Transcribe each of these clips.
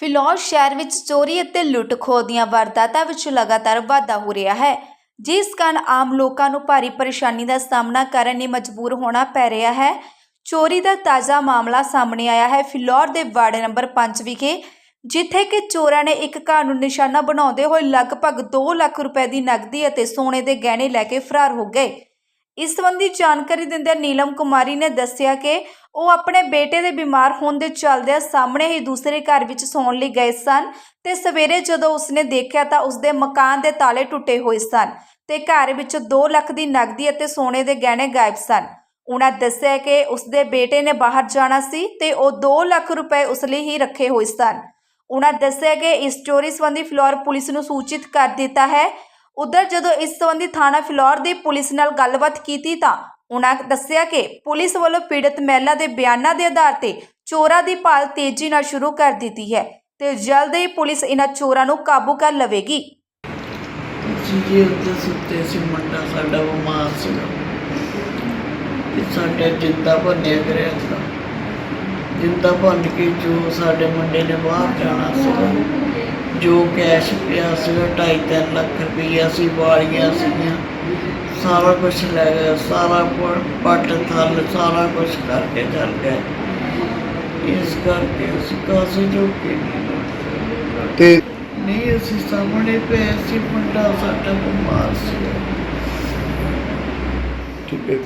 ਫਿਲੌਰ ਸ਼ਹਿਰ ਵਿੱਚ ਚੋਰੀ ਅਤੇ ਲੁੱਟ-ਖੋਹ ਦੀਆਂ ਵਾਰਦਾਤਾਂ ਵਿੱਚ ਲਗਾਤਾਰ ਵਾਧਾ ਹੋ ਰਿਹਾ ਹੈ, ਜਿਸ ਕਾਰਨ ਆਮ ਲੋਕਾਂ ਨੂੰ ਭਾਰੀ ਪਰੇਸ਼ਾਨੀ ਦਾ ਸਾਹਮਣਾ ਕਰਨ ਲਈ ਮਜਬੂਰ ਹੋਣਾ ਪੈ ਰਿਹਾ ਹੈ। ਚੋਰੀ ਦਾ ਤਾਜ਼ਾ ਮਾਮਲਾ ਸਾਹਮਣੇ ਆਇਆ ਹੈ ਫਿਲੌਰ ਦੇ ਵਾਰਡ ਨੰਬਰ 5 ਵਿਖੇ, ਜਿੱਥੇ ਕਿ ਚੋਰਾਂ ਨੇ ਇੱਕ ਘਰ ਨੂੰ ਨਿਸ਼ਾਨਾ ਬਣਾਉਂਦੇ ਹੋਏ ਲਗਭਗ 2 ਲੱਖ ਰੁਪਏ ਦੀ ਨਕਦੀ ਅਤੇ ਸੋਨੇ ਦੇ ਗਹਿਣੇ ਲੈ ਕੇ ਫਰਾਰ ਹੋ ਗਏ। ਇਸ ਸੰਬੰਧੀ ਜਾਣਕਾਰੀ ਦਿੰਦਿਆਂ ਨੀਲਮ ਕੁਮਾਰੀ ਨੇ ਦੱਸਿਆ ਕਿ ਉਹ ਆਪਣੇ ਬੇਟੇ ਦੇ ਬਿਮਾਰ ਹੋਣ ਦੇ ਚੱਲਦਿਆਂ ਸਾਹਮਣੇ ਹੀ ਦੂਸਰੇ ਘਰ ਵਿੱਚ ਸੌਣ ਲਈ ਗਏ ਸਨ ਤੇ ਸਵੇਰੇ ਜਦੋਂ ਉਸਨੇ ਦੇਖਿਆ ਤਾਂ ਉਸਦੇ ਮਕਾਨ ਦੇ ਤਾਲੇ ਟੁੱਟੇ ਹੋਏ ਸਨ ਤੇ ਘਰ ਵਿੱਚ 2 ਲੱਖ ਦੀ ਨਕਦੀ ਅਤੇ ਸੋਨੇ ਦੇ ਗਹਿਣੇ ਗਾਇਬ ਸਨ। ਉਹਨਾਂ ਦੱਸਿਆ ਕਿ ਉਸਦੇ ਬੇਟੇ ਨੇ ਬਾਹਰ ਜਾਣਾ ਸੀ ਤੇ ਉਹ 2 ਲੱਖ ਰੁਪਏ ਉਸ ਲਈ ਹੀ ਰੱਖੇ ਹੋਏ ਸਨ। ਉਹਨਾਂ ਦੱਸਿਆ ਕਿ ਇਸ ਚੋਰੀ ਸੰਬੰਧੀ ਫਲੋਰ ਪੁਲਿਸ ਨੂੰ ਸੂਚਿਤ ਕਰ ਦਿੱਤਾ ਹੈ ਉਧਰ ਜਦੋਂ ਇਸ ਸੰਬੰਧੀ ਥਾਣਾ ਫਲੋਰ ਦੀ ਪੁਲਿਸ ਨਾਲ ਗੱਲਬਾਤ ਕੀਤੀ ਤਾਂ ਉਹਨਾਂ ਦੱਸਿਆ ਕਿ ਪੁਲਿਸ ਵੱਲੋਂ ਪੀੜਤ ਮਹਿਲਾ ਦੇ ਬਿਆਨਾਂ ਦੇ ਆਧਾਰ ਤੇ ਚੋਰਾਂ ਦੀ ਭਾਲ ਤੇਜ਼ੀ ਨਾਲ ਸ਼ੁਰੂ ਕਰ ਦਿੱਤੀ ਹੈ ਤੇ ਜਲਦ ਹੀ ਪੁਲਿਸ ਇਹਨਾਂ ਚੋਰਾਂ ਨੂੰ ਕਾਬੂ ਕਰ ਲਵੇਗੀ। ਅਸੀਂ ਜੀ ਉੱਤੇ ਸੁੱਤੇ ਸੀ ਮੁੰਡਾ, ਸਾਡਾ ਬਿਮਾਰ ਸੀਗਾ। ਤੇ ਸਾਡਾ ਜਿੰਦਾ ਭੰਨਿਆ ਕਰਿਆ ਸੀ ਜਿੰਦਾ ਭੰਨ ਕੇ ਜੋ ਸਾਡੇ ਮੁੰਡੇ ਨੇ ਬਾਹਰ ਜਾਣਾ ਸੀਗਾ। ਜੋ ਕੈਸ਼ ਪਿਆ ਸੀਗਾ ਢਾਈ ਤਿੰਨ ਲੱਖ ਰੁਪਈਆ ਸੀ ਵਾਲੀਆਂ ਸੀਗੀਆਂ। ਸਾਰਾ ਕੁਝ ਲੈ ਗਿਆ ਸਾਰਾ ਪੱਟ ਥੱਲ ਸਾਰਾ ਕੁਝ ਕਰਕੇ ਚੱਲ ਗਏ। ਇਸ ਕਰਕੇ ਅਸੀਂ ਕਾਸੇ ਨਹੀਂ ਤੇ ਨਹੀਂ ਅਸੀਂ ਸਾਹਮਣੇ ਪਏ ਸੀ ਮੁੰਡਾ ਸਾਡਾ ਬਿਮਾਰ ਸੀ।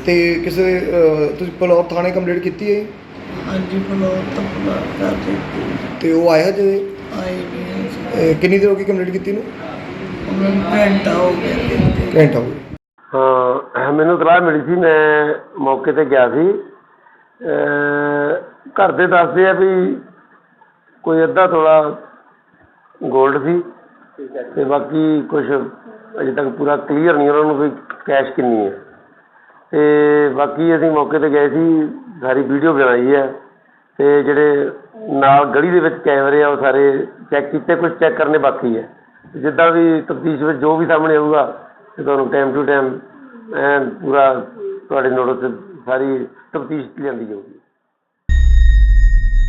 ਤੇ ਕਿਸੇ ਤੁਸੀਂ ਪਲੌਰ ਥਾਣੇ ਕੰਪਲੀਟ ਕੀਤੀ ਹੈ ਹਾਂਜੀ ਬਲੋਰ ਤਾਂ ਬੁਲਾ ਕਰ ਦਿੱਤੀ। ਤੇ ਉਹ ਆਇਆ ਜੇ ਆਈ ਨਹੀਂ ਕਿੰਨੀ ਦੇਰ ਹੋ ਗਈ ਕੰਪਲੀਟ ਕੀਤੀ ਨੂੰ? ਘੰਟਾ ਹੋ ਗਿਆ ਘੰਟਾ ਹੋ ਗਿਆ। ਹਾਂ ਮੈਨੂੰ ਤਲਾਹ ਮਿਲੀ ਸੀ ਮੈਂ ਮੌਕੇ ਤੇ ਗਿਆ ਸੀ। ਅਹ ਘਰ ਦੇ ਦੱਸਦੇ ਆ ਵੀ ਕੋਈ ਅੱਧਾ ਤੋਲਾ 골ਡ ਸੀ ਤੇ ਬਾਕੀ ਕੁਝ ਅਜੇ ਤੱਕ ਪੂਰਾ ਕਲੀਅਰ ਨਹੀਂ ਉਹਨਾਂ ਨੂੰ ਵੀ ਕੈਸ਼ ਕਿੰਨੀ ਹੈ। ਤੇ ਬਾਕੀ ਅਸੀਂ ਮੌਕੇ ਤੇ ਗਏ ਸੀ ਸਾਰੀ ਵੀਡੀਓ ਬਣਾਈ ਹੈ। ਅਤੇ ਜਿਹੜੇ ਨਾਲ ਗਲੀ ਦੇ ਵਿੱਚ ਕੈਮਰੇ ਆ ਉਹ ਸਾਰੇ ਚੈੱਕ ਕੀਤੇ, ਕੁਛ ਚੈੱਕ ਕਰਨੇ ਬਾਕੀ ਹੈ। ਜਿੱਦਾਂ ਵੀ ਤਫਤੀਸ਼ ਵਿੱਚ ਜੋ ਵੀ ਸਾਹਮਣੇ ਆਊਗਾ ਅਤੇ ਤੁਹਾਨੂੰ ਟਾਈਮ ਟੂ ਟਾਈਮ ਐਨ ਪੂਰਾ ਤੁਹਾਡੇ ਨੋਟਿਸ 'ਤੇ ਸਾਰੀ ਤਫਤੀਸ਼ ਲਿਆਂਦੀ ਜਾਊਗੀ।